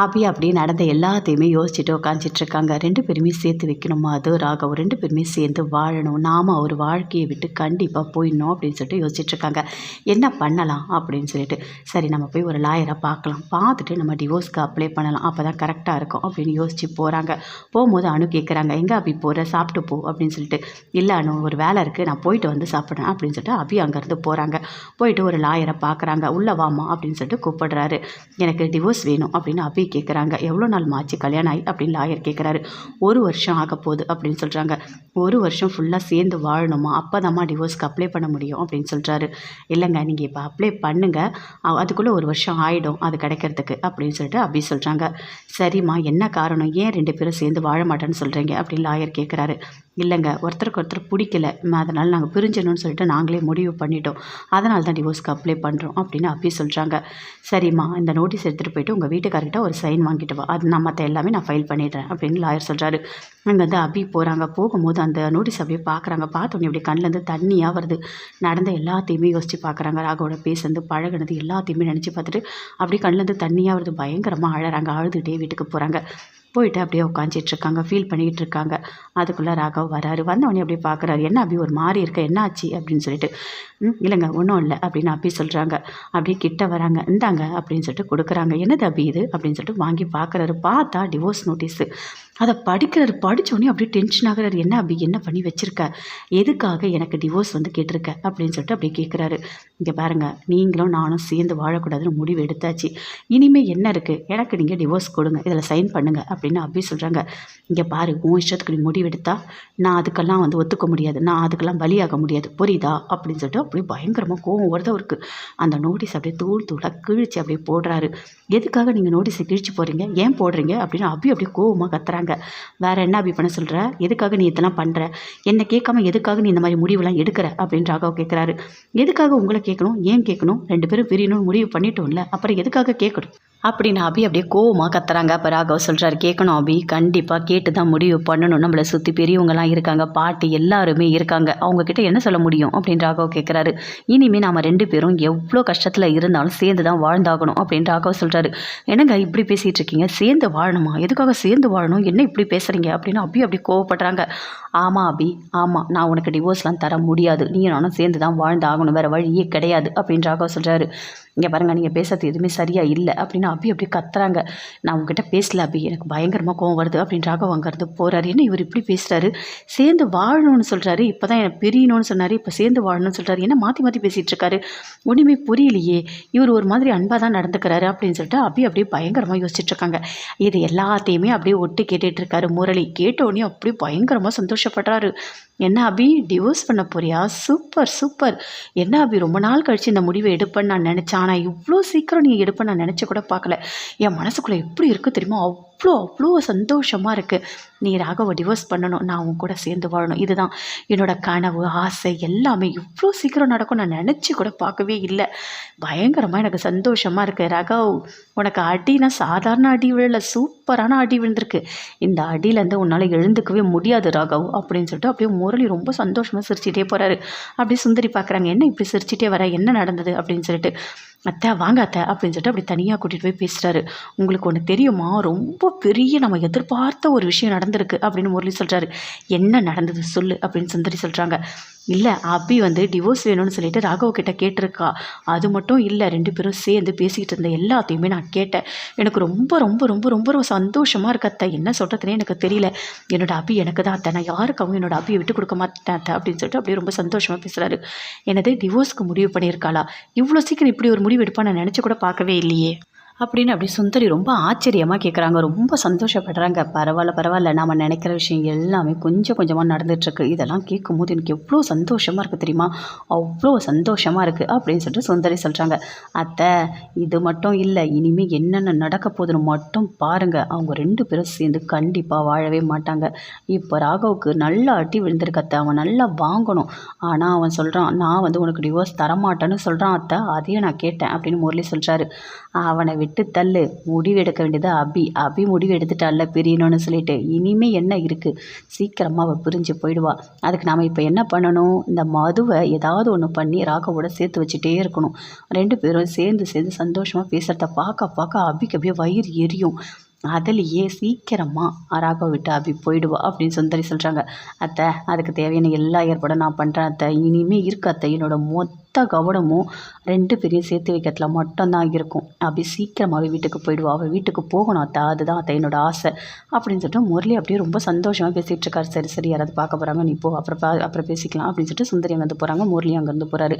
அபி அப்படி நடந்த எல்லாத்தையுமே யோசிச்சுட்டு உட்காந்துட்டு இருக்காங்க ரெண்டு பேருமே சேர்த்து வைக்கணுமா? அது ராகவ். ரெண்டு பேருமே சேர்ந்து வாழணும். நாம் அவர் வாழ்க்கையை விட்டு கண்டிப்பாக போயிடணும் அப்படின்னு சொல்லிட்டு யோசிச்சுட்ருக்காங்க என்ன பண்ணலாம் அப்படின்னு சொல்லிட்டு. சரி நம்ம போய் ஒரு லாயரை பார்க்கலாம். பார்த்துட்டு நம்ம டிவோர்ஸ்க்கு அப்ளை பண்ணலாம். அப்போ தான் கரெக்டாக இருக்கும் அப்படின்னு யோசிச்சு போகிறாங்க போகும்போது அனு கேட்குறாங்க எங்கே அபி போகிற சாப்பிட்டு போ அப்படின்னு சொல்லிட்டு. இல்லை அனு ஒரு வேலை இருக்குது நான் போயிட்டு வந்து சாப்பிட்றேன் அப்படின்னு சொல்லிட்டு அபி அங்கேருந்து போகிறாங்க போயிட்டு ஒரு லாயரை பார்க்குறாங்க உள்ளே வாமா அப்படின்னு சொல்லிட்டு கூப்பிடுறாரு. எனக்கு டிவோர்ஸ் வேணும் அப்படின்னு அபி கேட்குறாங்க எவ்வளோ நாள் மாச்சு கல்யாணம் ஆகி அப்படின்னு லாயர் கேட்குறாரு ஒரு வருஷம் ஆக போகுது அப்படின்னு சொல்கிறாங்க ஒரு வருஷம் ஃபுல்லாக சேர்ந்து வாழணுமா? அப்போ தாம்மா டிவோர்ஸ்க்கு அப்ளை பண்ண முடியும் அப்படின்னு சொல்கிறாரு இல்லைங்க நீங்கள் இப்போ அப்ளை பண்ணுங்கள் அதுக்குள்ளே ஒரு வருஷம் ஆகிடும் அது கிடைக்கிறதுக்கு அப்படின்னு சொல்லிட்டு அப்படி சொல்கிறாங்க சரிம்மா என்ன காரணம்? ஏன் ரெண்டு பேரும் சேர்ந்து வாழ மாட்டேன்னு சொல்கிறீங்க அப்படின்னு லாயர் கேட்குறாரு இல்லைங்க ஒருத்தருக்கு ஒருத்தர் பிடிக்கல. அதனால் நாங்கள் பிரிஞ்சணும்னு சொல்லிட்டு நாங்களே முடிவு பண்ணிட்டோம். அதனால தான் டிவோர்ஸ்க்கு அப்ளை பண்ணுறோம் அப்படின்னு அப்படி சொல்கிறாங்க சரிம்மா இந்த நோட்டீஸ் எடுத்துகிட்டு போயிட்டு உங்கள் வீட்டுக்காரர்கிட்ட ஒரு சைன் வாங்கிட்டு வா. அது நான் மற்ற எல்லாமே நான் ஃபைல் பண்ணிடுறேன் அப்படின்னு லாயர் சொல்கிறாரு அங்கே வந்து அபி போகிறாங்க போகும்போது அந்த நோட்டீஸ் அப்படியே பார்க்குறாங்க பார்த்தோன்னே அப்படியே கண்ணிலேருந்து தண்ணியாக வருது. நடந்த எல்லாத்தையுமே யோசித்து பார்க்குறாங்க ராகவோட பேசுனது பழகுனது எல்லாத்தையுமே நினச்சி பார்த்துட்டு அப்படியே கண்ணிலேருந்து தண்ணியாக வருது. பயங்கரமாக அழறாங்க. அழுதுகிட்டே வீட்டுக்கு போகிறாங்க போயிட்டு அப்படியே உட்காந்துட்டு இருக்காங்க ஃபீல் பண்ணிக்கிட்டு இருக்காங்க அதுக்குள்ளே ராகவ் வராரு. வந்தவொடனே அப்படியே பார்க்குறாரு என்ன அப்படி ஒரு மாதிரி இருக்க? என்ன ஆச்சு? அப்படின்னு சொல்லிட்டு ம் இல்லைங்க ஒன்றும் இல்லை அப்படின்னு அப்படி சொல்கிறாங்க அப்படியே கிட்ட வராங்க இந்தாங்க அப்படின்னு சொல்லிட்டு கொடுக்குறாங்க. என்னது அபி இது? அப்படின்னு சொல்லிட்டு வாங்கி பார்க்குறாரு பார்த்தா டிவோர்ஸ் நோட்டீஸு அதை படிக்கிறார் படித்தோடனே அப்படியே டென்ஷன் ஆகுறாரு. என்ன அப்படி என்ன பண்ணி வச்சிருக்க? எதுக்காக எனக்கு டிவோர்ஸ் வந்து கேட்டிருக்க? அப்படின்னு சொல்லிட்டு அப்படியே கேட்குறாரு இங்கே பாருங்க நீங்களும் நானும் சேர்ந்து வாழக்கூடாதுன்னு முடிவு எடுத்தாச்சு. இனிமேல் என்ன இருக்குது எனக்கு நீங்கள் டிவோர்ஸ் கொடுங்க. இதில் சைன் பண்ணுங்கள் அப்படின்னு அப்படி சொல்கிறாங்க இங்கே பாரு உன் இஷ்டத்துக்கு நீ முடிவு நான் அதுக்கெல்லாம் வந்து ஒத்துக்க முடியாது. நான் அதுக்கெல்லாம் பலியாக முடியாது. புரியுதா? அப்படின்னு சொல்லிட்டு அப்படியே பயங்கரமாக கோவம் வருது அவருக்கு. அந்த நோட்டீஸ் அப்படியே தூள் தூளாக கிழிச்சு அப்படியே போடுறாரு. எதுக்காக நீங்கள் நோட்டீஸை கிழிச்சு போகிறீங்க ஏன் போடுறீங்க? அப்படின்னு அப்படியே அப்படியே கோவமாக கத்துறாங்க. வேற என்ன அப்படி பண்ண சொல்கிற எதுக்காக நீ இதெல்லாம் பண்ணுற என்னை கேட்காம எதுக்காக நீ இந்த மாதிரி முடிவெல்லாம் எடுக்கிற? அப்படின்னு ராகவ் கேட்குறாரு எதுக்காக உங்களை கேட்கணும்? ஏன் கேட்கணும்? ரெண்டு பேரும் பிரியணும்னு முடிவு பண்ணிட்டோம்ல. அப்புறம் எதுக்காக கேட்கணும்? அப்படின்னு அபி அப்படியே கோவமாக கத்துறாங்க. அப்போ ராகவ் சொல்கிறாரு கேட்கணும் அபி. கண்டிப்பாக கேட்டு தான் முடிவு பண்ணணும். நம்மளை சுற்றி பெரியவங்களாம் இருக்காங்க பாட்டி எல்லாருமே இருக்காங்க. அவங்கக்கிட்ட என்ன சொல்ல முடியும் அப்படின்னு ராகவ் கேட்குறாரு இனிமேல் நாம் ரெண்டு பேரும் எவ்வளோ கஷ்டத்தில் இருந்தாலும் சேர்ந்து தான் வாழ்ந்தாகணும் அப்படின்னு ராகவ் சொல்கிறாரு என்னங்க இப்படி பேசிகிட்டு இருக்கீங்க? சேர்ந்து வாழணுமா? எதுக்காக சேர்ந்து வாழணும்? என்ன இப்படி பேசுகிறீங்க அப்படின்னு அபி அப்படி கோவப்படுறாங்க. ஆமாம் அபி ஆமாம் நான் உனக்கு டிவோர்ஸ்லாம் தர முடியாது. நீ நானும் சேர்ந்து தான் வாழ்ந்தாகணும். வேறு வழியே கிடையாது அப்படின்னு ராகவ் சொல்கிறாரு இங்கே பாருங்க நீங்கள் பேசுறது எதுவுமே சரியாக இல்லை அப்படின்னு அபி அப்படி கத்துறாங்க. நான் உங்ககிட்ட பேசல அபி எனக்கு பயங்கரமாக கோவம் வருது அப்படின்னு ராகவ் அங்கேருந்து போகிறாரு என்ன இவர் இப்படி பேசுகிறாரு சேர்ந்து வாழணும்னு சொல்கிறாரு இப்போ தான் எனக்கு பிரியணும்னு சொன்னார். இப்போ சேர்ந்து வாழணும்னு சொல்கிறாரு என்ன மாற்றி மாற்றி பேசிகிட்டு இருக்காரு? ஒன்றுமே புரியலையே. இவர் ஒரு மாதிரி அன்பாக தான் நடந்துக்கிறாரு அப்படின்னு சொல்லிட்டு அபி அப்படியே பயங்கரமாக யோசிச்சுட்ருக்காங்க இது எல்லாத்தையுமே அப்படியே ஒட்டு கேட்டுட்டு இருக்காரு முரளி. கேட்டோடனே அப்படியே பயங்கரமாக சந்தோஷப்படுறாரு. என்ன அபி டிவோர்ஸ் பண்ண போறியா? சூப்பர் சூப்பர் என்ன அபி ரொம்ப நாள் கழிச்சு இந்த முடிவை எடுப்பேன்னு நான் நினச்சேன் ஆனால் இவ்வளோ சீக்கிரம் நீ எடுப்ப நான் நினச்சி கூட பார்க்கல. என் மனசுக்குள்ளே எப்படி இருக்குது தெரியுமா? அவ்வளோ அவ்வளோ சந்தோஷமாக இருக்குது நீ ராகவ டிவோர்ஸ் பண்ணணும். நான் உன் கூட சேர்ந்து வாழணும். இதுதான். என்னோடய கனவு ஆசை எல்லாமே இவ்வளோ சீக்கிரம் நடக்கும். நான் நினச்சி கூட பார்க்கவே இல்லை. பயங்கரமாக எனக்கு சந்தோஷமாக இருக்குது ராகவ் உனக்கு அடினா சாதாரண அடி விழல. சூப்பரான அடி விழுந்திருக்கு. இந்த அடியிலேருந்து உன்னால் எழுந்துக்கவே முடியாது ராகவ் அப்படின்னு சொல்லிட்டு அப்படியே முரளி ரொம்ப சந்தோஷமாக சிரிச்சிட்டே போகிறாரு அப்படியே சுந்தரி பார்க்குறாங்க என்ன இப்படி சிரிச்சிட்டே வர? என்ன நடந்தது? அப்படின்னு சொல்லிட்டு. அத்தை வாங்க அத்தை அப்படின்னு சொல்லிட்டு அப்படி தனியாக கூட்டிகிட்டு போய் பேசுகிறாரு உங்களுக்கு ஒன்று தெரியுமா? ரொம்ப பெரிய நம்ம எதிர்பார்த்த ஒரு விஷயம் நடந்திருக்கு அப்படின்னு முரளி சொல்கிறாரு என்ன நடந்தது? சொல்லு அப்படின்னு சுந்தரி சொல்கிறாங்க இல்லை அபி வந்து டிவோர்ஸ் வேணும்னு சொல்லிட்டு ராகவ் கிட்ட கேட்டிருக்கா. அது மட்டும் இல்லை ரெண்டு பேரும் சேர்ந்து பேசிக்கிட்டு இருந்த எல்லாத்தையுமே நான் கேட்டேன். எனக்கு ரொம்ப ரொம்ப ரொம்ப ரொம்ப ரொம்ப சந்தோஷமாக இருக்கு அத்தை. என்ன சொல்கிறதுனே எனக்கு தெரியல. என்னோட அபி எனக்கு தான் அத்தை. நான் யாருக்காகவும் என்னோட அபியை விட்டு கொடுக்க மாட்டேன் அத்தை அப்படின்னு சொல்லிட்டு அப்படியே ரொம்ப சந்தோஷமாக பேசுகிறாரு என்னது டிவோர்ஸ்க்கு முடிவு பண்ணியிருக்காளா? இவ்வளோ சீக்கிரம் இப்படி ஒரு முடிவு எடுப்பான்னு நான் நினச்சி கூட பார்க்கவே இல்லையே. அப்படின்னு அப்படி சுந்தரி ரொம்ப ஆச்சரியமாக கேட்குறாங்க ரொம்ப சந்தோஷப்படுறாங்க. பரவாயில்ல பரவாயில்ல. நாம் நினைக்கிற விஷயம் எல்லாமே கொஞ்சம் கொஞ்சமாக நடந்துகிட்ருக்கு இதெல்லாம் கேட்கும்போது எனக்கு எவ்வளோ சந்தோஷமாக இருக்குது தெரியுமா? அவ்வளோ சந்தோஷமாக இருக்குது அப்படின்னு சொல்லிட்டு சுந்தரி சொல்கிறாங்க அத்தை இது மட்டும் இல்லை. இனிமேல் என்னென்ன நடக்க போதுன்னு மட்டும் பாருங்கள் அவங்க ரெண்டு பேரும் சேர்ந்து கண்டிப்பாக வாழவே மாட்டாங்க. இப்போ ராகவுக்கு நல்லா அட்டி விழுந்திருக்கு அத்தை. அவன் நல்லா வாங்கணும். ஆனால் அவன் சொல்கிறான் நான் வந்து உனக்கு டிவோர்ஸ் தரமாட்டேன்னு சொல்கிறான் அத்தை. அதையும் நான் கேட்டேன் அப்படின்னு முரளி சொல்கிறாரு அவனை விட்டு தள்ளு. முடிவு எடுக்க வேண்டியது அபி. அபி முடிவு எடுத்துட்டால பிரியணும்னு சொல்லிட்டு. இனிமே என்ன இருக்குது சீக்கிரமாக அவள் பிரிஞ்சு போயிடுவா. அதுக்கு நாம் இப்போ என்ன பண்ணணும்? இந்த மதுவை ஏதாவது ஒன்று பண்ணி ராகவோட சேர்த்து வச்சுட்டே இருக்கணும். ரெண்டு பேரும் சேர்ந்து சேர்ந்து சந்தோஷமாக பேசுகிறத பார்க்க பார்க்க அபிக்கு அப்படியே வயிறு எரியும். அதுலேயே சீக்கிரமாக ராகவ விட்டு அபி போயிடுவா அப்படின்னு சுந்தரி சொல்கிறாங்க அத்தை அதுக்கு தேவையான எல்லா ஏற்பாடும் நான் பண்ணுறேன் அத்தை. இனிமே இருக்கு அத்தை. என்னோட மொத்த கவனமும் ரெண்டு பேரையும் சேர்த்து வைக்கிறதுல மட்டும்தான் இருக்கும். அபி சீக்கிரமாகவே வீட்டுக்கு போயிடுவா. அவள் வீட்டுக்கு போகணும் அத்தா. அதுதான் அத்தை என்னோட ஆசை. அப்படின்னு சொல்லிட்டு முரளி அப்படியே ரொம்ப சந்தோஷமாக பேசிகிட்டு இருக்காரு. சரி சரி யாராவது பார்க்க போகிறாங்க நீ போ. அப்புறம் பா அப்புறம் பேசிக்கலாம் அப்படின்னு சொல்லிட்டு சுந்தரி அங்கேருந்து போகிறாங்க முரளி அங்கேருந்து போகிறாரு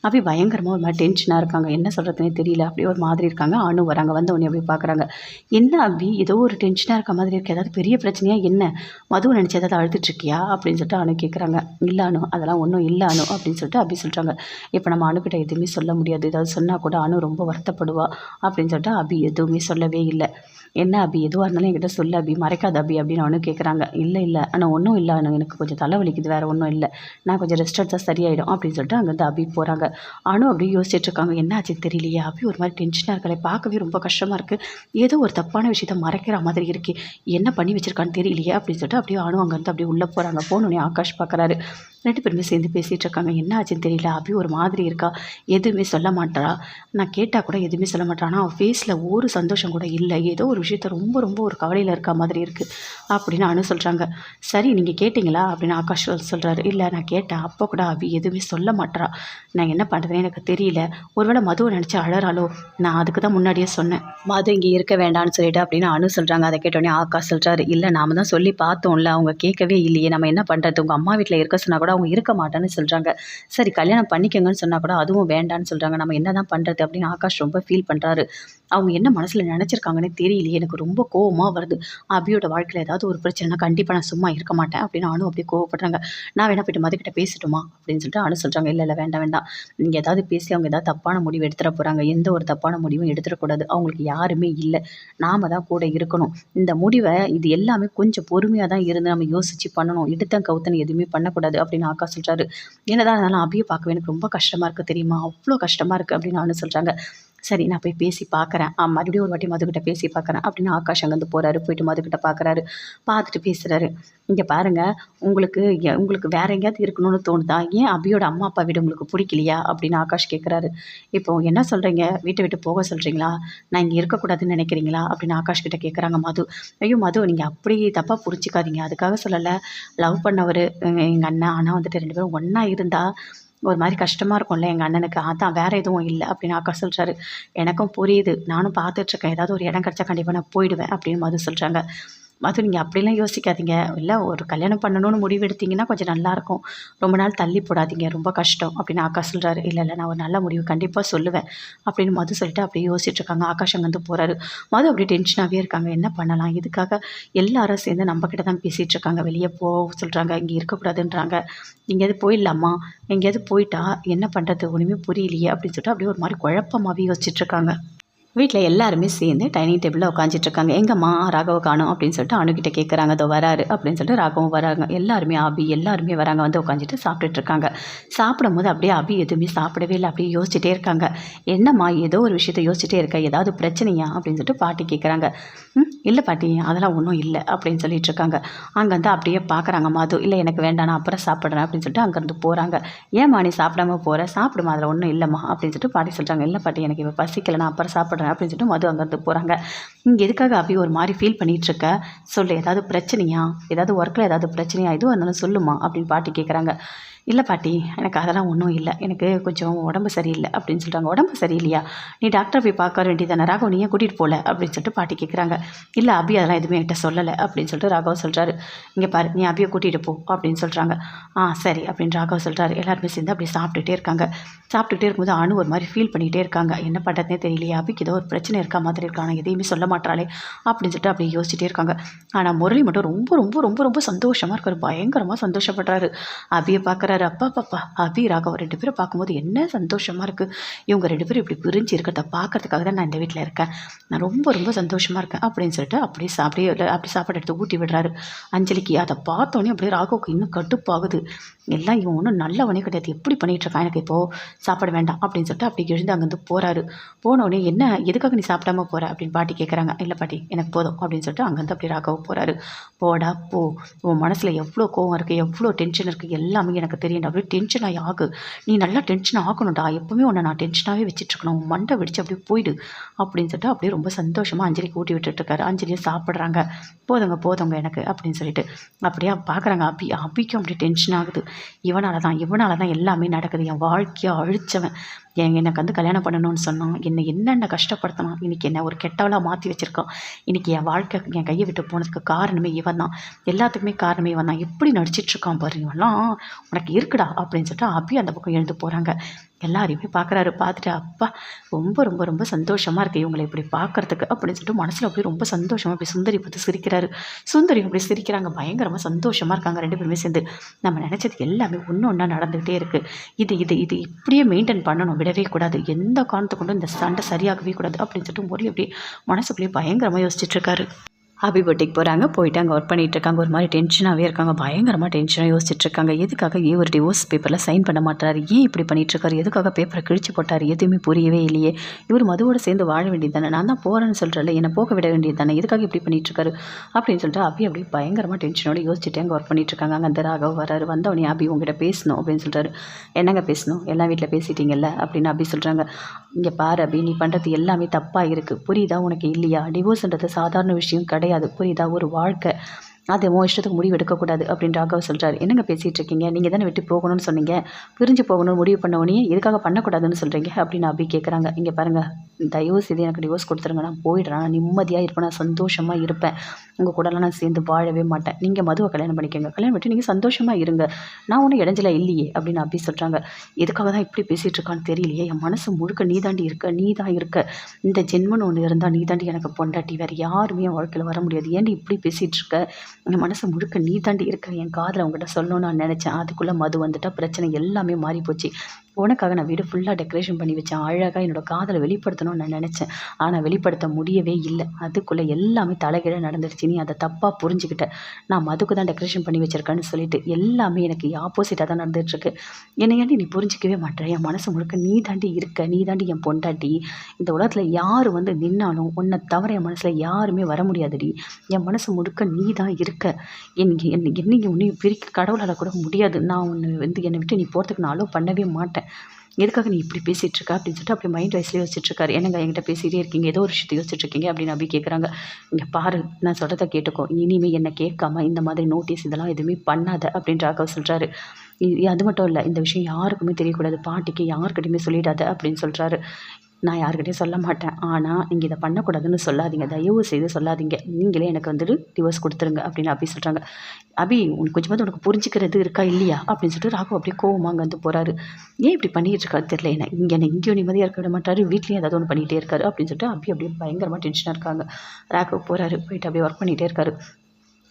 அப்படி பயங்கரமாக ஒரு மாதிரி டென்ஷனாக இருக்காங்க. என்ன சொல்கிறதுனே தெரியல. அப்படியே ஒரு மாதிரி இருக்காங்க. அணு வராங்க. வந்து உடனே அப்படியே பார்க்குறாங்க. என்ன அபி? ஏதோ ஒரு டென்ஷனாக இருக்க மாதிரி இருக்குது ஏதாவது பெரிய பிரச்சனையாக என்ன? மதுவை நினச்சி ஏதாவது அழுதுட்ருக்கியா அப்படின்னு சொல்லிட்டு அணு கேட்குறாங்க இல்லை அணு அதெல்லாம் ஒன்றும் இல்லை அணு அப்படின்னு சொல்லிட்டு அபி சொல்கிறாங்க இப்போ நம்ம அணுக்கிட்ட எதுவுமே சொல்ல முடியாது. ஏதாவது சொன்னால் கூட அணு ரொம்ப வருத்தப்படுவா அப்படின்னு சொல்லிட்டு அபி எதுவுமே சொல்லவே இல்லை. என்ன அபி? எதுவாக இருந்தாலும் என்கிட்ட சொல்லு அபி. மறைக்காத அபி. அப்படின்னு அவனு கேட்குறாங்க இல்லை இல்லை. ஆனால் ஒன்றும் இல்லை. அனு எனக்கு கொஞ்சம் தலைவலிக்குது. வேறு ஒன்றும் இல்லை. நான் கொஞ்சம் ரெஸ்ட் எடுத்தால் சரியாயிடும். அப்படின்னு சொல்லிட்டு அங்கேருந்து அபி போகிறாங்க அணு அப்படியே யோசிச்சுட்டு இருக்காங்க. என்ன ஆச்சுன்னு தெரியலையே. அபி ஒரு மாதிரி டென்ஷனாக இருக்கலை பார்க்கவே ரொம்ப கஷ்டமாக இருக்குது ஏதோ ஒரு தப்பான விஷயத்த மறைக்கிற மாதிரி இருக்கே. என்ன பண்ணி வச்சிருக்கான்னு தெரியலையே. அப்படின்னு சொல்லிட்டு அப்படியே அணு அங்கேருந்து அப்படியே உள்ளே போகிறாங்க போனோடனே ஆகாஷ் பார்க்குறாரு ரெண்டு பேருமே சேர்ந்து பேசிகிட்டு இருக்காங்க. என்ன ஆச்சுன்னு தெரியல. அபி ஒரு மாதிரி மாதிரி இருக்கா? எதுவுமே சொல்ல மாட்டா. நான் கேட்டால் கூட எதுவுமே சொல்ல மாட்டா. ஆனால் அவள் ஃபேஸில் ஒரு சந்தோஷம் கூட இல்லை. ஏதோ ஒரு விஷயத்த ரொம்ப ரொம்ப ஒரு கவலையில் இருக்க மாதிரி இருக்குது அப்படின்னு அனு சொல்கிறாங்க சரி நீங்கள் கேட்டிங்களா? அப்படின்னு ஆகாஷ் சொல்கிறாரு இல்லை நான் கேட்டேன். அப்போ கூட அவி எதுவுமே சொல்ல மாட்டா. நான் என்ன பண்ணுறதுன்னு எனக்கு தெரியல. ஒருவேளை மதுவை நினச்சி அழறாளோ நான் அதுக்கு தான் முன்னாடியே சொன்னேன். மது இங்கே இருக்க வேண்டாம்னு சொல்லிட்டு அப்படின்னு அனு சொல்கிறாங்க அதை கேட்டோடனே ஆகாஷ் சொல்கிறாரு இல்லை நாம தான் சொல்லி பார்த்தோம்ல. அவங்க கேட்கவே இல்லையே. நம்ம என்ன பண்ணுறது உங்கள் அம்மா வீட்டில் இருக்க சொன்னால் கூட அவங்க இருக்க மாட்டேன்னு சொல்கிறாங்க சரி கல்யாணம் வேணும்னு சொன்னால் கூட அதுவும் வேண்டான்னு சொல்கிறாங்க நம்ம என்ன தான் பண்ணுறது அப்படின்னு ஆகாஷ் ரொம்ப ஃபீல் பண்ணுறாரு அவங்க என்ன மனசில் நினச்சிருக்காங்கன்னே தெரியலையே. எனக்கு ரொம்ப கோவமாக வருது. அபியோட வாழ்க்கையில் ஏதாவது ஒரு பிரச்சனைனா கண்டிப்பாக நான் சும்மா இருக்க மாட்டேன் அப்படின்னு அனு அப்படியே கோவப்படுறாங்க. நான் வேணா போய்ட்டு மதுக்கிட்ட பேசிட்டுமா அப்படின்னு சொல்லிட்டு அனு சொல்கிறாங்க இல்லை இல்லை வேண்டாம் வேண்டாம். நீங்கள் ஏதாவது பேசி அவங்க ஏதாவது தப்பான முடிவு எடுத்துட போகிறாங்க எந்த ஒரு தப்பான முடிவும் எடுத்துடக்கூடாது அவங்களுக்கு யாருமே இல்லை. நாம தான் கூட இருக்கணும். இந்த முடிவை இது எல்லாமே கொஞ்சம் பொறுமையாக தான் இருந்து நம்ம யோசித்து பண்ணணும். எடுத்தன் கவுத்தன் எதுவுமே பண்ணக்கூடாது அப்படின்னு ஆக்கா சொல்கிறாரு என்னதான் இருந்தாலும் அபியை பார்க்கவே எனக்கு ரொம்ப கஷ்டமாக இருக்குது தெரியுமா? அவ்வளோ கஷ்டமாக இருக்குது அப்படின்னு அவனு சொல்கிறாங்க சரி நான் போய் பேசி பார்க்குறேன் ஆ மறுபடியும் ஒரு வாட்டி மதுக்கிட்ட பேசி பார்க்குறேன் அப்படின்னு ஆகாஷ் அங்கேருந்து போகிறாரு போயிட்டு மதுக்கிட்ட பார்க்குறாரு பார்த்துட்டு பேசுகிறாரு இங்கே பாருங்கள் உங்களுக்கு உங்களுக்கு வேற எங்கேயாவது இருக்கணும்னு தோணுதா? ஏன் அபியோட அம்மா அப்பா வீடு உங்களுக்கு பிடிக்கலையா? அப்படின்னு ஆகாஷ் கேட்குறாரு இப்போ என்ன சொல்கிறீங்க வீட்டை விட்டு போக சொல்கிறீங்களா நான் இங்கே இருக்கக்கூடாதுன்னு நினைக்கிறீங்களா? அப்படின்னு ஆகாஷ் கிட்ட கேட்குறாங்க மது. ஐயோ மது நீங்கள் அப்படி தப்பாக புரிஞ்சிக்காதீங்க. அதுக்காக சொல்லலை. லவ் பண்ணவர் எங்கள் அண்ணன் ஆனால் வந்துட்டு ரெண்டு பேரும் ஒன்றா இருந்தால் ஒரு மாதிரி கஷ்டமாக இருக்கும்ல எங்கள் அண்ணனுக்கு. அதான் வேறு எதுவும் இல்லை அப்படின்னு ஆக்கா சொல்கிறாரு எனக்கும் புரியுது. நானும் பார்த்துட்ருக்கேன் ஏதாவது ஒரு இடம் கிடச்சா கண்டிப்பாக நான் போயிடுவேன் அப்படின்னு மது சொல்கிறாங்க மது நீங்கள் அப்படிலாம் யோசிக்காதீங்க. இல்லை ஒரு கல்யாணம் பண்ணணும்னு முடிவு எடுத்தீங்கன்னா கொஞ்சம் நல்லாயிருக்கும். ரொம்ப நாள் தள்ளி போடாதீங்க. ரொம்ப கஷ்டம் அப்படின்னு ஆகாஷ் சொல்கிறாரு இல்லை இல்லை நான் ஒரு நல்ல முடிவு கண்டிப்பாக சொல்லுவேன். அப்படின்னு மது சொல்லிட்டு அப்படியே யோசிச்சுட்டு ஆகாஷ் அங்கேருந்து போகிறாரு மது அப்படியே டென்ஷனாகவே இருக்காங்க. என்ன பண்ணலாம்? இதுக்காக எல்லாரும் சேர்ந்து நம்மக்கிட்ட தான் பேசிகிட்டு இருக்காங்க. வெளியே போ சொல்கிறாங்க இங்கே இருக்கக்கூடாதுன்றாங்க. எங்கேயாவது போயிடலாமா? எங்கேயாவது போயிட்டா என்ன பண்ணுறது ஒன்றுமே புரியலையே. அப்படின்னு சொல்லிட்டு அப்படியே ஒரு மாதிரி குழப்பமாகவே யோசிச்சுட்ருக்காங்க வீட்டில் எல்லாருமே சேர்ந்து டைனிங் டேபிளில் உட்காந்துட்டு இருக்காங்க எங்கம்மா ராகவ காணும் அப்படின்னு சொல்லிட்டு அணுகிட்ட கேட்குறாங்க அதோ வராரு அப்படின்னு சொல்லிட்டு ராகவும் வராங்க. எல்லாருமே அபி எல்லாருமே வராங்க. வந்து உட்காந்துட்டு சாப்பிட்டுட்டு இருக்காங்க சாப்பிடும் போது அப்படியே அபி எதுவுமே சாப்பிடவே இல்லை. அப்படியே யோசிச்சுட்டே இருக்காங்க. என்னம்மா ஏதோ ஒரு விஷயத்த யோசிச்சுட்டே இருக்க? ஏதாவது பிரச்சனையா? அப்படின்னு சொல்லிட்டு பாட்டி கேட்குறாங்க ம் இல்லை பாட்டி அதெல்லாம் ஒன்றும் இல்லை அப்படின்னு சொல்லிட்டு இருக்காங்க அங்கேருந்து அப்படியே பார்க்குறாங்க மாது இல்லை எனக்கு வேண்டாம். நான் அப்புறம் சாப்பிட்றேன். அப்படின்னு சொல்லிட்டு அங்கேருந்து போகிறாங்க ஏம்மா நீ சாப்பிடாம போகிற சாப்பிடுமா? அதில் ஒன்றும் இல்லைம்மா. அப்படின்னு சொல்லிட்டு பாட்டி சொல்கிறாங்க இல்லை பாட்டி எனக்கு இப்போ பசிக்கலை. நான் அப்புறம் சாப்பிட்றேன். அப்படின்னு சொல்லிட்டு மது அங்கேருந்து போகிறாங்க இங்கே எதுக்காக அப்படி ஒரு மாதிரி ஃபீல் பண்ணிகிட்ருக்க? சொல்லு ஏதாவது பிரச்சனையா? ஏதாவது ஒர்க்கில் ஏதாவது பிரச்சனையா? எதுவும் இருந்தாலும் சொல்லுமா அப்படின்னு பாட்டி கேட்குறாங்க இல்லை பாட்டி எனக்கு அதெல்லாம் ஒன்றும் இல்லை. எனக்கு கொஞ்சம் உடம்பு சரியில்லை. அப்படின்னு சொல்கிறாங்க உடம்பு சரியில்லையா? நீ டாக்டர் போய் பார்க்க வேண்டியதானே ராகவ் நீயே கூட்டிகிட்டு போகல அப்படின்னு சொல்லிட்டு பாட்டி கேட்குறாங்க இல்லை அபி அதெல்லாம் எதுவுமே என்கிட்ட சொல்லலை. அப்படின்னு சொல்லிட்டு ராகவ் சொல்கிறாரு இங்கே பாரு நீ அபியை கூட்டிகிட்டு போ. அப்படின்னு சொல்கிறாங்க ஆ சரி. அப்படின்னு ராகவ் சொல்கிறாரு எல்லாருமே சேர்ந்து அப்படி சாப்பிட்டுட்டே இருக்காங்க. சாப்பிட்டுட்டே இருக்கும்போது அணு ஒரு மாதிரி ஃபீல் பண்ணிகிட்டே இருக்காங்க. என்ன பண்ணுறதுனே தெரியலையே. அபிக்கு ஏதோ ஒரு பிரச்சனை இருக்கா? மாதிரி இருக்காங்க ஆனால் எதையுமே சொல்ல மாட்டாளே அப்படின்னு சொல்லிட்டு அப்படியே யோசிச்சுட்டே இருக்காங்க. ஆனால் முரளி மட்டும் ரொம்ப ரொம்ப ரொம்ப ரொம்ப சந்தோஷமாக இருக்கார். பயங்கரமாக சந்தோஷப்படுறாரு. அபியை பார்க்குற பார்க்குறாரு அப்பா பாப்பா அபி ராகவ் ரெண்டு பேரும் பார்க்கும்போது என்ன சந்தோஷமாக இருக்குது இவங்க ரெண்டு பேரும் இப்படி பிரிஞ்சு இருக்கிறத பார்க்கறதுக்காக தான் நான் இந்த வீட்டில் இருக்கேன். நான் ரொம்ப ரொம்ப சந்தோஷமாக இருக்கேன் அப்படின்னு சொல்லிட்டு அப்படியே அப்படியே அப்படி சாப்பாடு எடுத்து ஊட்டி விடுறாரு. அஞ்சலிக்கு அதை பார்த்தோன்னே அப்படியே ராகவுக்கு இன்னும் கட்டுப்பாகுது எல்லாம் இவன் ஒன்றும் நல்லவனே கிடையாது. எப்படி பண்ணிட்டு இருக்கான் எனக்கு இப்போது சாப்பாடு வேண்டாம் அப்படின்னு சொல்லிட்டு அப்படி எழுந்து அங்கேருந்து போகிறாரு போனோடனே என்ன எதுக்காக நீ சாப்பிடாம போகிற அப்படின்னு பாட்டி கேட்குறாங்க இல்லை பாட்டி எனக்கு போதும் அப்படின்னு சொல்லிட்டு அங்கேருந்து அப்படி ராகவ் போகிறாரு போடா போ. உன் மனசில் எவ்வளோ கோவம் இருக்குது எவ்வளோ டென்ஷன் இருக்குது எல்லாமே எனக்கு தெரியும். அப்படியே டென்ஷன் ஆகி ஆகு நீ நல்லா டென்ஷன் ஆகணும்டா. எப்பவுமே உன்னை நான் டென்ஷனாகவே வச்சுட்ருக்கணும் உன் மண்டை வெடிச்சு அப்படியே போயிடு. அப்படின்னு சொல்லிட்டு அப்படியே ரொம்ப சந்தோஷமாக அஞ்சலிக்கு கூட்டி விட்டுட்ருக்காரு அஞ்சலியும் சாப்பிட்றாங்க. போதுங்க போதுங்க எனக்கு அப்படின்னு சொல்லிட்டு. அப்படியே பார்க்குறாங்க அபி அபிக்கும் அப்படியே டென்ஷன் ஆகுது. இவனால தான் இவனால தான் எல்லாமே நடக்குது. என் வாழ்க்கையை அழிச்சவன். என் எனக்கு வந்து கல்யாணம் பண்ணணும்னு சொன்னான். என்னை என்னென்ன கஷ்டப்படுத்தினான்? இன்னைக்கு என்னை ஒரு கெட்டவளாக மாற்றி வச்சுருக்கான். இன்றைக்கி என் வாழ்க்கை என் கையை விட்டு போனதுக்கு காரணமே இவன் தான். எல்லாத்துக்குமே காரணமே இவன் தான். எப்படி நடிச்சிட்ருக்கான் பாரு இவன்லாம் உனக்கு இருக்குடா அப்படின்னு சொல்லிட்டு அபி அந்த பக்கம் எழுந்து போகிறாங்க எல்லாரையுமே பார்க்குறாரு. பார்த்துட்டு அப்பா ரொம்ப ரொம்ப ரொம்ப சந்தோஷமாக இருக்குது இவங்களை இப்படி பார்க்கறதுக்கு அப்படின்னு சொல்லிட்டு மனசில் அப்படியே ரொம்ப சந்தோஷமாக அப்படி சுந்தரி பார்த்து சிரிக்கிறாரு. சுந்தரி அப்படி சிரிக்கிறாங்க. பயங்கரமாக சந்தோஷமாக இருக்காங்க ரெண்டு பேருமே சேர்ந்து. நம்ம நினச்சது எல்லாமே ஒன்று ஒன்றா நடந்துக்கிட்டே இருக்குது இது இது இது இப்படியே மெயின்டைன் பண்ணணும். விடவே கூடாது. எந்த காரணத்தை கொண்டும் இந்த சண்டை சரியாகவே கூடாது அப்படின்னு சொல்லிட்டு ஒரு அப்படியே மனசுக்குள்ளேயே பயங்கரமாக யோசிச்சுட்ருக்காரு அபி ஹாபி பட்டிக்கு போகிறாங்க போயிட்டு அங்கே ஒர்க் பண்ணிட்டு இருக்காங்க. ஒரு மாதிரி டென்ஷனாகவே இருக்காங்க. பயங்கரமாக டென்ஷனாக யோசிச்சுட்டு இருக்காங்க. எதுக்காக ஏன் ஒரு டிவோர்ஸ் பேப்பரில் சைன் பண்ண மாட்டார் ஏன் இப்படி பண்ணிகிட்ருக்காரு எதுக்காக பேப்பரை கிழிச்சு போட்டார்? எதுவுமே புரியவே இல்லையே. இவர் மதுவோட சேர்ந்து வாழ வேண்டியது தானே நான் தான் போகிறேன்னு சொல்கிறேன்ல என்னை போக விட வேண்டியது தானே எதுக்காக இப்படி பண்ணிட்டு இருக்காரு? அப்படின்னு சொல்லிட்டு அபி அப்படியே பயங்கரமாக டென்ஷனோட யோசிச்சுட்டு அங்கே ஒர்க் பண்ணிகிட்ருக்காங்க அங்கே அந்த ராகவ் வராரு வந்தவனே அபி உங்ககிட்ட பேசணும் அப்படின்னு சொல்கிறாரு என்னங்க பேசணும்? எல்லாம் வீட்டில் பேசிட்டீங்கல்ல? அப்படின்னு அபி சொல்கிறாங்க இங்கே பாரு அபி நீ பண்ணுறது எல்லாமே தப்பாக இருக்குது புரியுதா உனக்கு? இல்லையா? டிவோர்ஸ்ன்றது சாதாரண விஷயம் கிடையாது. புரியுதா? ஒரு வாழ்க்கை. அது உன் இஷ்டத்துக்கு முடிவு எடுக்கக்கூடாது அப்படின்னு ராகவ் சொல்கிறாரு என்னங்க பேசிகிட்டு இருக்கீங்க? நீங்கள் தானே விட்டு போகணும்னு சொன்னீங்க. பிரிஞ்சு போகணும்னு முடிவு பண்ண உடனே எதுக்காக பண்ணக்கூடாதுன்னு சொல்கிறீங்க அப்படின்னு அபி கேட்குறாங்க இங்கே பாருங்கள் தயவு செய்து எனக்கு டிவோர்ஸ் கொடுத்துருங்க. நான் போயிடுறேன். நான் நிம்மதியாக இருப்பேன். நான் சந்தோஷமாக இருப்பேன். உங்கள் கூடலாம் நான் சேர்ந்து வாழவே மாட்டேன். நீங்கள் மதுவை கல்யாணம் பண்ணிக்கோங்க. கல்யாணம் பண்ணிட்டு நீங்கள் சந்தோஷமாக இருங்க. நான் ஒன்றும் இடைஞ்சல இல்லையே அப்படின்னு அபி சொல்கிறாங்க எதுக்காக தான் இப்படி பேசிகிட்டு இருக்கான்னு தெரியலையே. என் மனசு முழுக்க நீ தாண்டி இருக்க நீ தான் இருக்க. இந்த ஜென்மன் ஒன்று இருந்தால் நீ தாண்டி எனக்கு பொண்டாட்டி. வேறு யாருமே என் வாழ்க்கையில் வர முடியாது. ஏன்டி இப்படி பேசிகிட்டு இருக்க? என் மனசு முழுக்க நீ தாண்டி இருக்க என் காதில் அவங்ககிட்ட சொல்லணும்னு நான் நினச்சேன். அதுக்குள்ளே மது வந்துட்டால் பிரச்சனை எல்லாமே மாறி போச்சு உனக்காக நான் வீடு ஃபுல்லாக டெக்கரேஷன் பண்ணி வச்சேன். அழகாக என்னோட காதலை வெளிப்படுத்தணும்னு நான் நினச்சேன். ஆனால் வெளிப்படுத்த முடியவே இல்லை. அதுக்குள்ளே எல்லாமே தலைகீழ நடந்துருச்சு. நீ அதை தப்பாக புரிஞ்சுக்கிட்ட. நான் மதுக்கு தான் டெக்கரேஷன் பண்ணி வச்சுருக்கேன்னு சொல்லிட்டு எல்லாமே எனக்கு ஆப்போசிட்டாக தான் நடந்துகிட்ருக்கு என்னையாண்டி நீ புரிஞ்சிக்கவே மாட்டேன் என் மனசு முழுக்க நீ தாண்டி இருக்க. நீ தாண்டி என் பொண்டாட்டி. இந்த உலகத்தில் யார் வந்து நின்னாலும் உன்னை தவிர என் மனசில் யாருமே வர முடியாதுடி. என் மனசு முழுக்க நீ தான் இருக்க. என் என்னை என்னைக்கு உன்னையும் பிரிக்க கடவுளால் கூட முடியாது. நான் உன்னை வந்து என்னை விட்டு நீ போகிறதுக்கு நான் அலோவ் பண்ணவே மாட்டேன். எதுக்காக நீ இப்படி பேசிகிட்டு இருக்க அப்படின்னு சொல்லிட்டு அப்படி மைண்ட் வைஸ்லேயே யோசிச்சுட்டு இருக்காரு என்னங்க என்கிட்ட பேசிகிட்டே இருக்கீங்க? ஏதோ ஒரு விஷயத்தை யோசிச்சுட்டு இருக்கீங்க அப்படின்னு அப்படி கேட்குறாங்க. இங்கே பாரு நான் சொல்கிறத கேட்டுக்கோ. இனிமேல் என்னை கேட்காம இந்த மாதிரி நோட்டீஸ் இதெல்லாம் எதுவுமே பண்ணாத அப்படின்ற ராகவ் சொல்கிறாரு அது மட்டும் இல்லை இந்த விஷயம் யாருக்குமே தெரியக்கூடாது. பாட்டிக்கு யாருக்கிட்டையுமே சொல்லிடாத அப்படின்னு சொல்கிறாரு நான் யாருக்கிட்டையும் சொல்ல மாட்டேன். ஆனால் நீங்கள் இதை பண்ணக்கூடாதுன்னு சொல்லாதீங்க. தயவு செய்து சொல்லாதீங்க. நீங்களே எனக்கு வந்துட்டு டிவோர்ஸ் கொடுத்துருங்க அப்படின்னு அபி சொல்கிறாங்க அபி உனக்கு கொஞ்சமாவது உனக்கு புரிஞ்சுக்கிறது இருக்கா இல்லையா? அப்படின்னு சொல்லிட்டு ராகு அப்படியே கோவமாக அங்கே வந்து போகிறாரு ஏன் இப்படி பண்ணிகிட்டு இருக்காரு தெரியல. என்ன இங்கே என்ன இங்கேயும் நிம்மதியாக இருக்க விட மாட்டாரு. வீட்லேயும் ஏதாவது ஒன்று பண்ணிகிட்டே இருக்காரு அப்படின்னு சொல்லிட்டு அபி அப்படியே பயங்கரமாக டென்ஷனாக இருக்காங்க. ராகு போகிறாரு போயிட்டு அப்படியே ஒர்க் பண்ணிகிட்டே இருக்காரு.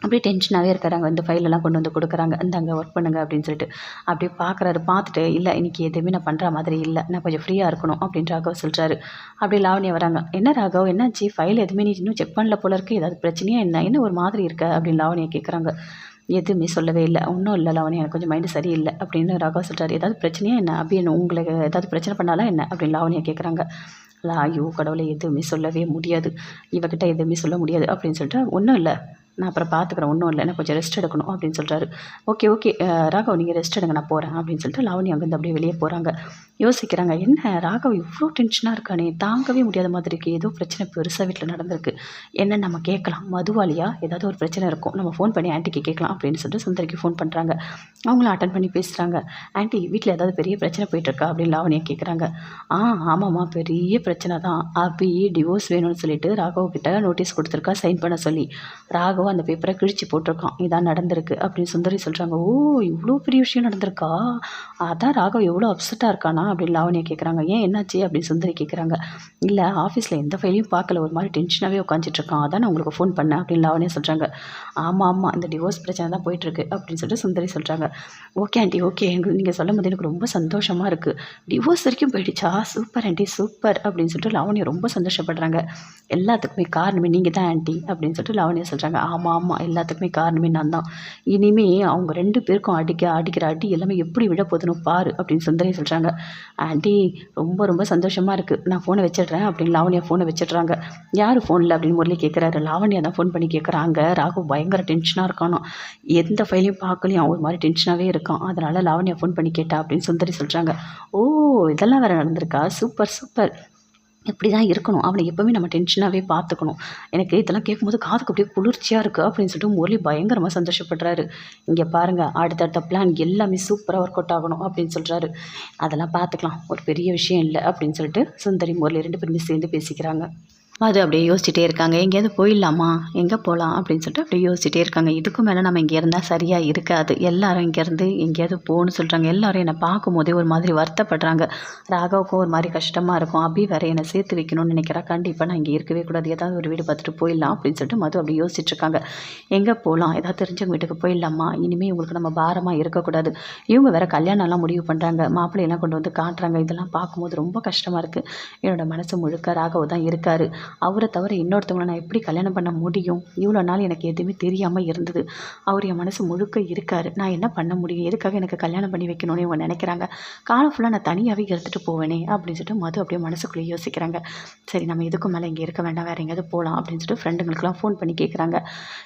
அப்படியே டென்ஷனாகவே இருக்கிறாங்க. இந்த ஃபைலெல்லாம் கொண்டு வந்து கொடுக்குறாங்க. இந்தாங்க ஒர்க் பண்ணுங்க அப்படின்னு சொல்லிட்டு. அப்படியே பார்க்குறாரு பார்த்துட்டு இல்லை இன்றைக்கி எதுவுமே நான் பண்ணுற மாதிரி இல்லை. நான் கொஞ்சம் ஃப்ரீயாக இருக்கணும் அப்படின்னு ராகவ் சொல்கிறாரு அப்படியே லாவணியா வராங்க. என்ன ராகவ்? என்னாச்சு? ஃபைல் எதுவுமே நீ இன்னும் செக் பண்ணல போல இருக்குது ஏதாவது பிரச்சனையாக என்ன? என்ன ஒரு மாதிரி இருக்க? அப்படின்னு லாவணியா கேட்குறாங்க எதுவுமே சொல்லவே இல்லை. ஒன்றும் இல்லை லாவணி எனக்கு கொஞ்சம் மைண்டு சரியில்லை அப்படின்னு ராகவ் சொல்கிறாரு ஏதாவது பிரச்சனையா என்ன? அப்படி என்ன உங்களுக்கு ஏதாவது பிரச்சனை பண்ணாலும் என்ன? அப்படின்னு லாவணியை கேட்குறாங்க ஐயோ கடவுளை எதுவுமே சொல்லவே முடியாது. இவகிட்ட எதுவுமே சொல்ல முடியாது அப்படின்னு சொல்லிட்டு ஒன்றும் இல்லை. நான் அப்புறம் பார்த்துக்குறேன் ஒன்றும் இல்லை எனக்கு கொஞ்சம் ரெஸ்ட் எடுக்கணும் அப்படின்னு சொல்கிறாரு ஓகே ஓகே ராகவ் நீங்கள் ரெஸ்ட் எடுங்க நான் போகிறேன் அப்படின்னு சொல்லிட்டு லாவணி அங்கேருந்து அப்படியே வெளியே போகிறாங்க யோசிக்கிறாங்க என்ன ராகவ் இவ்வளோ டென்ஷனாக இருக்கானே தாங்கவே முடியாத மாதிரி இருக்குது ஏதோ பிரச்சனை பெருசாக வீட்டில் நடந்திருக்கு. என்ன நம்ம கேட்கலாம்? மதுவாலியா? ஏதாவது ஒரு பிரச்சனை இருக்கும். நம்ம ஃபோன் பண்ணி ஆன்ட்டிக்கு கேட்கலாம் அப்படின்னு சொல்லிட்டு சுந்தரிக்கு ஃபோன் பண்ணுறாங்க அவங்களும் அட்டன் பண்ணி பேசுகிறாங்க ஆண்டி வீட்டில் ஏதாவது பெரிய பிரச்சனை போயிட்டுருக்கா அப்படின்னு லாவணியை கேட்குறாங்க. ஆ ஆமாம்மா பெரிய பிரச்சனை தான் அபி டிவோர்ஸ் வேணும்னு சொல்லிட்டு ராகவ் கிட்ட நோட்டீஸ் கொடுத்துருக்கா சைன் பண்ண சொல்லி. ராகவ் ராகவ் அந்த பேப்பரை கிழிச்சு போட்டிருக்கான். இதான் நடந்திருக்கு அப்படின்னு சுந்தரி சொல்கிறாங்க ஓ இவ்வளோ பெரிய விஷயம் நடந்திருக்கா? அதான் ராகவ் எவ்வளோ அப்செட்டாக இருக்கானா? அப்படின்னு லாவணியா கேட்குறாங்க ஏன் என்னாச்சு? அப்படின்னு சுந்தரி கேட்குறாங்க இல்லை ஆஃபீஸில் எந்த ஃபைலையும் பார்க்கல. ஒரு மாதிரி டென்ஷனாகவே உட்காந்துட்ருக்கான் அதான் நான் உங்களுக்கு ஃபோன் பண்ணேன். அப்படின்னு லாவணியா சொல்கிறாங்க ஆமாம் ஆமாம் இந்த டிவோர்ஸ் பிரச்சனை தான் போயிட்டுருக்கு. அப்படின்னு சொல்லிட்டு சுந்தரி சொல்கிறாங்க ஓகே ஆண்டி ஓகே. எங்களுக்கு நீங்கள் சொல்லும் போது எனக்கு ரொம்ப சந்தோஷமாக இருக்குது டிவோர்ஸ் வரைக்கும் போயிடுச்சா? Super aunty super. அப்படின்னு சொல்லிட்டு லாவணியா ரொம்ப சந்தோஷப்படுறாங்க. எல்லாத்துக்குமே காரணமே நீங்கள் தான் ஆண்டி அப்படின்னு சொல்லிட்டு லாவணியா சொல்கிறாங்க ஆமாம் ஆமாம் எல்லாத்துக்குமே காரணமே நான் தான் இனிமே அவங்க ரெண்டு பேருக்கும் அடிக்க அடிக்கிற அடி எல்லாமே எப்படி விட போதுன்னு பாரு அப்படின்னு சுந்தரி சொல்கிறாங்க ஆண்டி ரொம்ப ரொம்ப சந்தோஷமாக இருக்குது நான் ஃபோனை வச்சிடுறேன் அப்படின்னு லாவணியா ஃபோனை வச்சிடுறாங்க. யார் ஃபோனில் அப்படின்னு முரளி கேட்குறாரு லாவணியா தான் ஃபோன் பண்ணி கேட்குறாங்க ராகு பயங்கர டென்ஷனாக இருக்கானோ? எந்த ஃபைலையும் பார்க்கலையும் ஒரு மாதிரி டென்ஷனாகவே இருக்கான். அதனால் லாவணியா ஃபோன் பண்ணி கேட்டா அப்படின்னு சுந்தரி சொல்கிறாங்க ஓ இதெல்லாம் வேறு நடந்திருக்கா? சூப்பர் சூப்பர் இப்படி தான் இருக்கணும். அவனை எப்போவுமே நம்ம டென்ஷனாகவே பார்த்துக்கணும். எனக்கு இதெல்லாம் கேட்கும்போது காதுக்கு அப்படியே குளிர்ச்சியாக இருக்குது அப்படின்னு சொல்லிட்டு முரளி பயங்கரமாக சந்தோஷப்படுறாரு. இங்கே பாருங்கள் அடுத்தடுத்த பிளான் எல்லாமே சூப்பராக ஒர்க் அவுட் ஆகணும் அப்படின்னு சொல்கிறாரு அதெல்லாம் பார்த்துக்கலாம். ஒரு பெரிய விஷயம் இல்லை அப்படின்னு சொல்லிட்டு சுந்தரி முரளி ரெண்டு பேருமே சேர்ந்து பேசிக்கிறாங்க. அது அப்படியே யோசிச்சுட்டே இருக்காங்க. எங்கேயாவது போயிடலாமா? எங்கே போகலாம் அப்படின்னு சொல்லிட்டு அப்படியே யோசிச்சுட்டே இருக்காங்க. இதுக்கும் மேலே நம்ம இங்கே இருந்தால் சரியாக இருக்காது. எல்லாரும் இங்கேருந்து எங்கேயாவது போகணும்னு சொல்கிறாங்க எல்லாரும் என்னை பார்க்கும்போதே ஒரு மாதிரி வருத்தப்படுறாங்க. ராகவுக்கும் ஒரு மாதிரி கஷ்டமாக இருக்கும். அபி வேற என்னை சேர்த்து வைக்கணும்னு நினைக்கிறா. கண்டிப்பாக நான் இங்கே இருக்கவே கூடாது. ஏதாவது ஒரு வீடு பார்த்துட்டு போயிடலாம் அப்படின்னு சொல்லிட்டு மது அப்படி யோசிச்சுட்டு எங்கே போகலாம் ஏதாவது தெரிஞ்சவங்க வீட்டுக்கு போயிடலாமா? இனிமேல் இவங்களுக்கு நம்ம பாரமாக இருக்கக்கூடாது. இவங்க வேறு கல்யாணம்லாம் முடிவு பண்ணுறாங்க மாப்பிள்ளையெல்லாம் கொண்டு வந்து காட்டுறாங்க. இதெல்லாம் பார்க்கும்போது ரொம்ப கஷ்டமாக இருக்குது என்னோடய மனசு முழுக்க ராகவ் தான் இருக்காரு. அவரை தவிர இன்னொருத்தவங்களை நான் எப்படி கல்யாணம் பண்ண முடியும்? இவ்வளோ நாள் எனக்கு எதுவுமே தெரியாமல் இருந்தது. அவர் என் மனசு முழுக்க இருக்கார். நான் என்ன பண்ண முடியும்? எதுக்காக எனக்கு கல்யாணம் பண்ணி வைக்கணும்னு இவங்க நினைக்கிறாங்க. காலம் ஃபுல்லாக நான் தனியாகவே எடுத்துகிட்டு போவேனே அப்படின்னு சொல்லிட்டு மது அப்படியே மனசுக்குள்ளேயே யோசிக்கிறாங்க. சரி நம்ம எதுக்கும் மேலே இங்கே இருக்க வேண்டாம்? வேறு எங்கேயாவது போகலாம் அப்படின்னு சொல்லிட்டு ஃப்ரெண்டுங்களுக்குலாம் ஃபோன் பண்ணி கேட்குறாங்க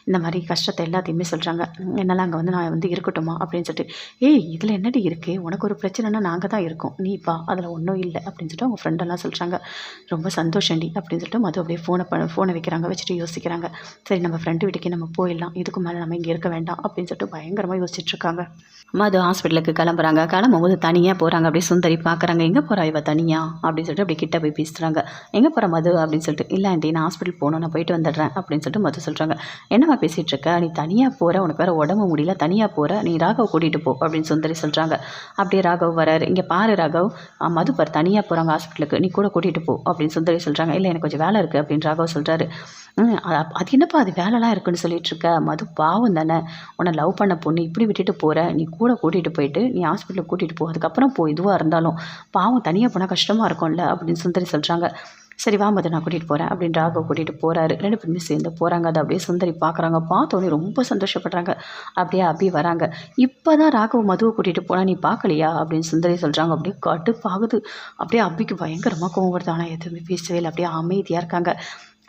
இந்த மாதிரி கஷ்டத்தை எல்லாத்தையுமே சொல்கிறாங்க என்னால் அங்கே வந்து நான் வந்து இருக்கட்டுமா? அப்படின்னு சொல்லிட்டு ஏய் இதில் என்னடி இருக்குது உனக்கு ஒரு பிரச்சனைனா நாங்கள் தான் இருக்கோம். நீ பா அதில் ஒன்றும் இல்லை அப்படின்னு சொல்லிட்டு அவங்க ஃப்ரெண்டெல்லாம் சொல்கிறாங்க ரொம்ப சந்தோஷம்டி அப்படின்னு சொல்லிட்டு மது அப்படியே ஃபோனை ப ஃபோனை வைக்கிறாங்க வச்சுட்டு யோசிக்கிறாங்க. சரி நம்ம ஃப்ரெண்டு வீட்டுக்கே நம்ம போயிடலாம். இதுக்கு மேலே நம்ம இங்கே இருக்க வேண்டாம் அப்படின்னு சொல்லிட்டு பயங்கரமாக யோசிச்சுட்ருக்காங்க மது ஹாஸ்பிட்டலுக்கு கிளம்புறாங்க. கிளம்பும்போது தனியாக போகிறாங்க அப்படியே சுந்தரி பார்க்குறாங்க எங்கே போகிறா இவ தனியாக அப்படின்னு சொல்லிட்டு அப்படியே கிட்ட போய் பேசுகிறாங்க எங்கே போகிற மது? அப்படின்னு சொல்லிட்டு இல்லை ஆண்டி நான் ஹாஸ்பிட்டல் போகணும். நான் போயிட்டு வந்துடுறேன். அப்படின்னு சொல்லிட்டு மது சொல்கிறாங்க என்னம்மா பேசிகிட்டு இருக்க? நீ தனியாக போகிற உனக்கு வேறு உடம்பு முடியல. தனியாக போகிற நீ ராகவ் கூட்டிகிட்டு போ. அப்படின்னு சுந்தரி சொல்கிறாங்க அப்படியே ராகவ் வராரு. இங்கே பாரு ராகவ். மது பார். தனியாக போகிறாங்க ஹாஸ்பிட்டலுக்கு நீ கூட கூட்டிகிட்டு போ. அப்படின்னு சுந்தரி சொல்கிறாங்க இல்லை எனக்கு கொஞ்சம் வேலை இருக்குது அப்படின்னு ராகவ் சொல்கிறாரு அது என்னப்பா அது வேலைலாம் இருக்குன்னு சொல்லிட்டு இருக்க மது பாவம் தானே. உன்னை லவ் பண்ண பொண்ணு இப்படி விட்டுட்டு போகிற நீ கூட கூட்டிகிட்டு போயிட்டு நீ ஹாஸ்பிட்டலுக்கு கூட்டிகிட்டு போ. அதுக்கப்புறம் போ இதுவாக இருந்தாலும். பாவம் தனியாக போனால் கஷ்டமாக இருக்கும்ல அப்படின்னு சுந்தரி சொல்கிறாங்க சரி வா மது நான் கூட்டிகிட்டு போகிறேன் அப்படின்னு ராகவ் கூட்டிகிட்டு போகிறாரு ரெண்டு பேருமே சேர்ந்து போகிறாங்க அதை அப்படியே சுந்தரி பார்க்குறாங்க பார்த்தோன்னே ரொம்ப சந்தோஷப்படுறாங்க. அப்படியே அப்படி வராங்க. இப்போ தான் ராகவ் மதுவை கூட்டிகிட்டு போனால் நீ பார்க்கலையா அப்படின்னு சுந்தரி சொல்கிறாங்க அப்படியே கடுப்பாகுது. அப்படியே அபிக்கு பயங்கரமாக கோவம் வருது. ஆனால் எதுவுமே பேசவே இல்லை. அப்படியே அமைதியாக இருக்காங்க.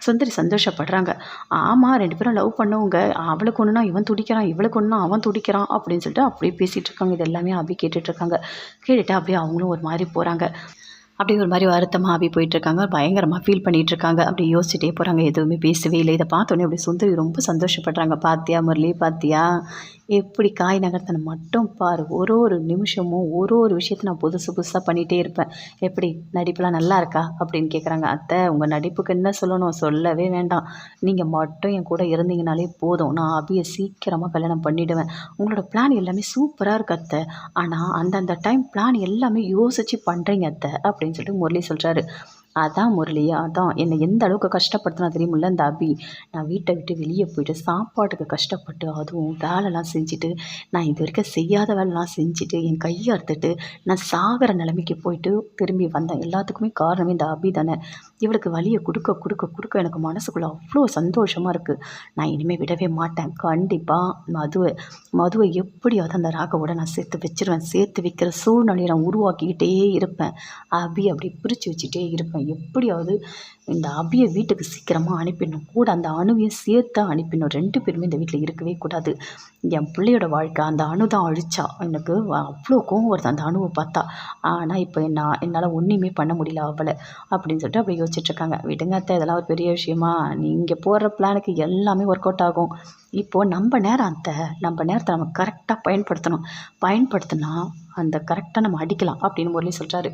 சுந்தரி சந்தோஷப்படுறாங்க. ஆமாம் ரெண்டு பேரும் லவ் பண்ணவங்க. அவளுக்கு ஒன்றுனா இவன் துடிக்கிறான் இவளுக்கு ஒன்றுனா அவன் துடிக்கிறான் அப்படின்னு சொல்லிட்டு அப்படியே பேசிகிட்டு இருக்காங்க. இது எல்லாமே அப்படியே கேட்டுட்டு இருக்காங்க. கேட்டுட்டு அப்படியே அவங்களும் ஒரு மாதிரி போகிறாங்க அப்படியே ஒரு மாதிரி வருத்தமாக அப்படி போயிட்டுருக்காங்க. பயங்கரமாக ஃபீல் பண்ணிட்டு இருக்காங்க அப்படி யோசிச்சுட்டே போகிறாங்க எதுவுமே பேசவே இல்லை. இதை பார்த்தோன்னே அப்படி சுந்தரி ரொம்ப சந்தோஷப்படுறாங்க. பாத்தியா முரளி? பாத்தியா? எப்படி காய் நகர்த்தனை மட்டும் பாரு. ஒரு ஒரு நிமிஷமும் ஒரு ஒரு விஷயத்தை நான் புதுசு புதுசாக பண்ணிகிட்டே இருப்பேன். எப்படி? நடிப்புலாம் நல்லா இருக்கா? அப்படின்னு கேட்குறாங்க அத்தை உங்கள் நடிப்புக்கு என்ன சொல்லணும்? சொல்லவே வேண்டாம். நீங்கள் மட்டும் என் கூட இருந்தீங்கனாலே போதும். நான் அபியை சீக்கிரமாக கல்யாணம் பண்ணிவிடுவேன் உங்களோட பிளான் எல்லாமே சூப்பராக இருக்கு அத்தை. ஆனால் அந்தந்த டைம் பிளான் எல்லாமே யோசித்து பண்ணுறீங்க அத்தை. அப்படின்னு சொல்லிட்டு முரளி சொல்கிறாரு அதான் முரளியா அதான். என்னை எந்த அளவுக்கு கஷ்டப்படுத்தினா தெரியுமில்ல இந்த அபி? நான் வீட்டை விட்டு வெளியே போயிட்டு சாப்பாட்டுக்கு கஷ்டப்பட்டு அதுவும் வேலைலாம் செஞ்சுட்டு நான் இது வரைக்கும் செய்யாத வேலைலாம் செஞ்சுட்டு என் கையை அறுத்துட்டு நான் சாகிற நிலைமைக்கு போயிட்டு திரும்பி வந்தேன். எல்லாத்துக்குமே காரணமே இந்த அபி தானே. இவளுக்கு வழியை கொடுக்க கொடுக்க கொடுக்க எனக்கு மனசுக்குள்ளே அவ்வளோ சந்தோஷமாக இருக்குது நான் இனிமேல் விடவே மாட்டேன். கண்டிப்பாக மதுவை மதுவை எப்படியாவது அந்த ராகவோட நான் சேர்த்து வச்சிருவேன். சேர்த்து வைக்கிற சூழ்நிலையை நான் உருவாக்கிக்கிட்டே இருப்பேன். அபி அப்படி பிரித்து வச்சுட்டே இருப்பேன். எப்படியாவது இந்த அபியை வீட்டுக்கு சீக்கிரமாக அனுப்பிடணும். கூட அந்த அணுவையும் சேர்த்து அனுப்பிடணும். ரெண்டு பேருமே இந்த வீட்டில் இருக்கவே கூடாது. என் பிள்ளையோட வாழ்க்கை அந்த அணு தான் அழிச்சா. எனக்கு அவ்வளோ கோவம் வருது அந்த அணுவை பார்த்தா. ஆனால் இப்போ என்ன என்னால் ஒன்றுமே பண்ண முடியல அவளை. அப்படின்னு சொல்லிட்டு அப்படி யோசிச்சுட்ருக்காங்க விடுங்க அத்தை இதெல்லாம் ஒரு பெரிய விஷயமா. நீங்கள் போடுற பிளானுக்கு எல்லாமே ஒர்க் அவுட் ஆகும். இப்போது நம்ம நேரம் அந்த நம்ம நேரத்தை நம்ம கரெக்டாக பயன்படுத்தணும். பயன்படுத்தினா அந்த கரெக்டாக நம்ம அடிக்கலாம் அப்படின்னு முரளி சொல்கிறாரு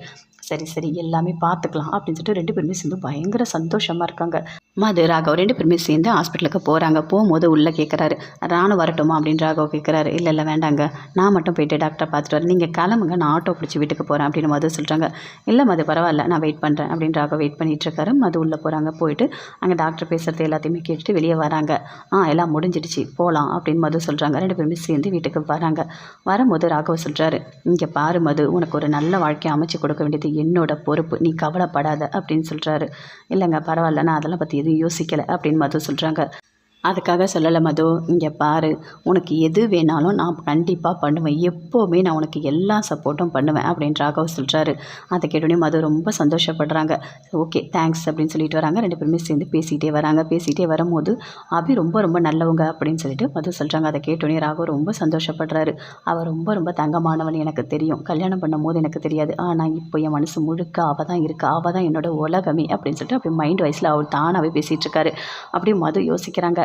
சரி சரி எல்லாமே பார்த்துக்கலாம் அப்படின்னு சொல்லிட்டு ரெண்டு பேருமே சேர்ந்து பயங்கர சந்தோஷமாக இருக்காங்க. மது ராகவ் ரெண்டு பேருமே சேர்ந்து ஹாஸ்பிட்டலுக்கு போகிறாங்க போகும்போது உள்ளே கேட்குறாரு நானும் வரட்டுமா? அப்படின்னு ராகவ் கேட்குறாரு இல்லை இல்லை வேண்டாங்க. நான் மட்டும் போயிட்டு டாக்டரை பார்த்துட்டு வரேன். நீங்கள் கிளம்புங்க. நான் ஆட்டோ பிடிச்சி வீட்டுக்கு போகிறேன் அப்படின்னு மது சொல்கிறாங்க இல்லை மது பரவாயில்ல. நான் வெயிட் பண்ணுறேன் அப்படின்னு ராகவ் வெயிட் பண்ணிட்டு இருக்காரு. மது உள்ளே போகிறாங்க போயிட்டு அங்கே டாக்டர் பேசுகிறது எல்லாத்தையுமே கேட்டுட்டு வெளியே வராங்க. ஆ எல்லாம் ஆயிடுச்சு போகலாம் அப்படின்னு மது சொல்கிறாங்க ரெண்டு பேருமே சேர்ந்து வீட்டுக்கு வராங்க. வரும்போது ராகவ் சொல்கிறாரு இங்கே பாரு மது உனக்கு ஒரு நல்ல வாழ்க்கை அமைச்சு கொடுக்க வேண்டியது என்னோட பொறுப்பு. நீ கவலைப்படாத அப்படின்னு சொல்கிறாரு இல்லைங்க பரவாயில்ல நான் அதெல்லாம் பற்றி எதுவும் யோசிக்கலை அப்படின்னு மது சொல்கிறாங்க அதுக்காக சொல்லலை மது. இங்கே பாரு உனக்கு எது வேணாலும் நான் கண்டிப்பாக பண்ணுவேன். எப்போவுமே நான் உனக்கு எல்லா சப்போர்ட்டும் பண்ணுவேன் அப்படின்னு ராகவ் சொல்கிறாரு அதை கேட்டோடனே மது ரொம்ப சந்தோஷப்படுறாங்க. ஓகே தேங்க்ஸ் அப்படின்னு சொல்லிட்டு வராங்க. ரெண்டு பேருமே சேர்ந்து பேசிகிட்டே வராங்க. பேசிகிட்டே வரும்போது அபி ரொம்ப ரொம்ப நல்லவங்க அப்படின்னு சொல்லிட்டு மது சொல்கிறாங்க அதை கேட்டோடனே ராகவ் ரொம்ப சந்தோஷப்படுறாரு. அவர் ரொம்ப ரொம்ப தங்கமானவன் எனக்கு தெரியும். கல்யாணம் பண்ணும்போது எனக்கு தெரியாது. ஆனால் இப்போ என் மனசு முழுக்க அவள் தான் இருக்கா. அவள் தான் என்னோட உலகமே அப்படின்னு சொல்லிட்டு அப்படி மைண்ட் வைஸில் அவர் தானாகவே பேசிகிட்டு இருக்காரு. அப்படியே மது யோசிக்கிறாங்க.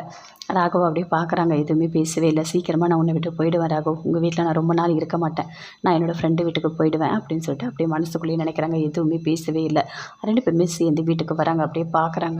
ராகவ் அப்படியே பார்க்குறாங்க. எதுவுமே பேசவே இல்லை. சீக்கிரமாக நான் உன்னை விட்டு போயிடுவேன் ராகவ். உங்கள் வீட்டில் நான் ரொம்ப நாள் இருக்க மாட்டேன். நான் என்னோடய ஃப்ரெண்டு வீட்டுக்கு போயிடுவேன் அப்படின்னு சொல்லிட்டு அப்படியே மனசுக்குள்ளேயே நினைக்கிறாங்க. எதுவுமே பேசவே இல்லை. ரெண்டு பேருமே சேர்ந்து வீட்டுக்கு வராங்க. அப்படியே பார்க்குறாங்க.